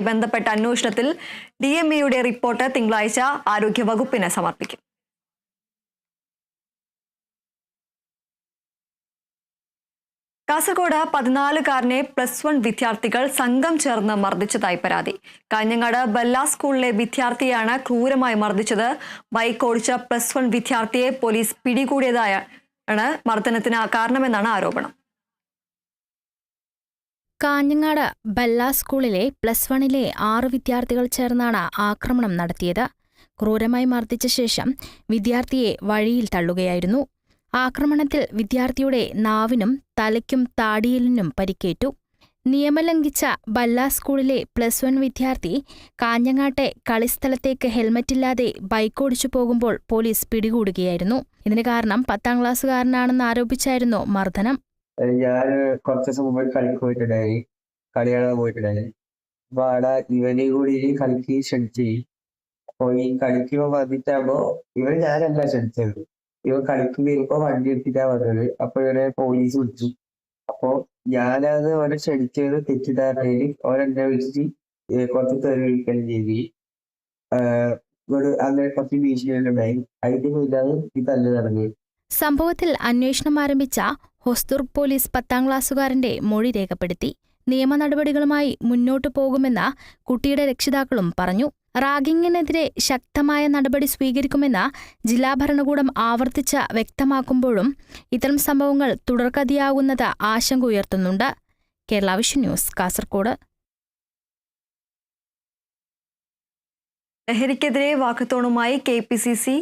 ബന്ധപ്പെട്ട അന്വേഷണത്തിൽ D M എയുടെ റിപ്പോർട്ട് തിങ്കളാഴ്ച ആരോഗ്യവകുപ്പിന് സമർപ്പിക്കും. കാസർഗോഡ് പതിനാലുകാരനെ പ്ലസ് വൺ വിദ്യാർത്ഥികൾ സംഘം ചേർന്ന് മർദ്ദിച്ചതായി പരാതി. കാഞ്ഞങ്ങാട് ബല്ല സ്കൂളിലെ വിദ്യാർത്ഥിയാണ് ക്രൂരമായി മർദ്ദിച്ചത്. ബൈക്ക് ഓടിച്ച പ്ലസ് വൺ വിദ്യാർത്ഥിയെ പോലീസ് പിടികൂടിയതായാണ് മർദ്ദനത്തിന് കാരണമെന്നാണ് ആരോപണം. കാഞ്ഞങ്ങാട് ബല്ല സ്കൂളിലെ പ്ലസ് വണിലെ ആറ് വിദ്യാർത്ഥികൾ ചേർന്നാണ് ആക്രമണം നടത്തിയത്. ക്രൂരമായി മർദ്ദിച്ച ശേഷം വിദ്യാർത്ഥിയെ വഴിയിൽ തള്ളുകയായിരുന്നു. ആക്രമണത്തിൽ വിദ്യാർത്ഥിയുടെ നാവിനും തലയ്ക്കും താടിയലിനും പരിക്കേറ്റു. നിയമലംഘിച്ച ബല്ല സ്കൂളിലെ പ്ലസ് വൺ വിദ്യാർത്ഥി കാഞ്ഞങ്ങാട്ടെ കളിസ്ഥലത്തേക്ക് ഹെൽമറ്റില്ലാതെ ബൈക്കോടിച്ചു പോകുമ്പോൾ പോലീസ് പിടികൂടുകയായിരുന്നു. ഇതിന് കാരണം പത്താം ക്ലാസ്സുകാരനാണെന്ന് ആരോപിച്ചായിരുന്നു മർദ്ദനം. ഞാൻ കുറച്ച് ദിവസം മുമ്പ് കളിക്ക് പോയിട്ടുണ്ടായി. കളി കാണാൻ പോയിട്ടുണ്ടായി അപ്പൊ അവിടെ ഇവനെയും കൂടി കളിക്ക് ക്ഷണിച്ചു. അപ്പൊ ഈ കളിക്കുമ്പോ വന്നിട്ടാകുമ്പോ ഇവൻ ഞാനല്ല ക്ഷണിച്ചത്. ഇവൻ കളിക്ക് വരുമ്പോ വണ്ടി എടുത്തിട്ടാ വന്നത്. അപ്പൊ ഇവനെ പോലീസ് വിളിച്ചു. അപ്പൊ ഞാനത് ഓനെ ക്ഷണിച്ചത് തെറ്റിദ്ധാരണയിൽ ഓരെന്നെ വിളിച്ചിട്ട് കുറച്ച് തെറി വിളിക്കുകയും ചെയ്തി. അങ്ങനെ കുറച്ച് ഭീഷണികളുണ്ടായി. അതിന്റെ പേരിലാണ് ഈ നടന്നത് സംഭവത്തിൽ അന്വേഷണം ആരംഭിച്ച ഹൊസ്ദുർ പോലീസ് പത്താം ക്ലാസ്സുകാരന്റെ മൊഴി രേഖപ്പെടുത്തി. നിയമ നടപടികളുമായി മുന്നോട്ടു പോകുമെന്ന് കുട്ടിയുടെ രക്ഷിതാക്കളും പറഞ്ഞു. റാഗിങ്ങിനെതിരെ ശക്തമായ നടപടി സ്വീകരിക്കുമെന്ന് ജില്ലാ ഭരണകൂടം ആവർത്തിച്ച് വ്യക്തമാക്കുമ്പോഴും ഇത്തരം സംഭവങ്ങൾ തുടർക്കഥയാകുന്നത് ആശങ്ക ഉയർത്തുന്നുണ്ട്. Kerala vision news Kasaragod. ലഹരിക്കെതിരെ വാക്കത്തോണുമായി കെ പി സി സി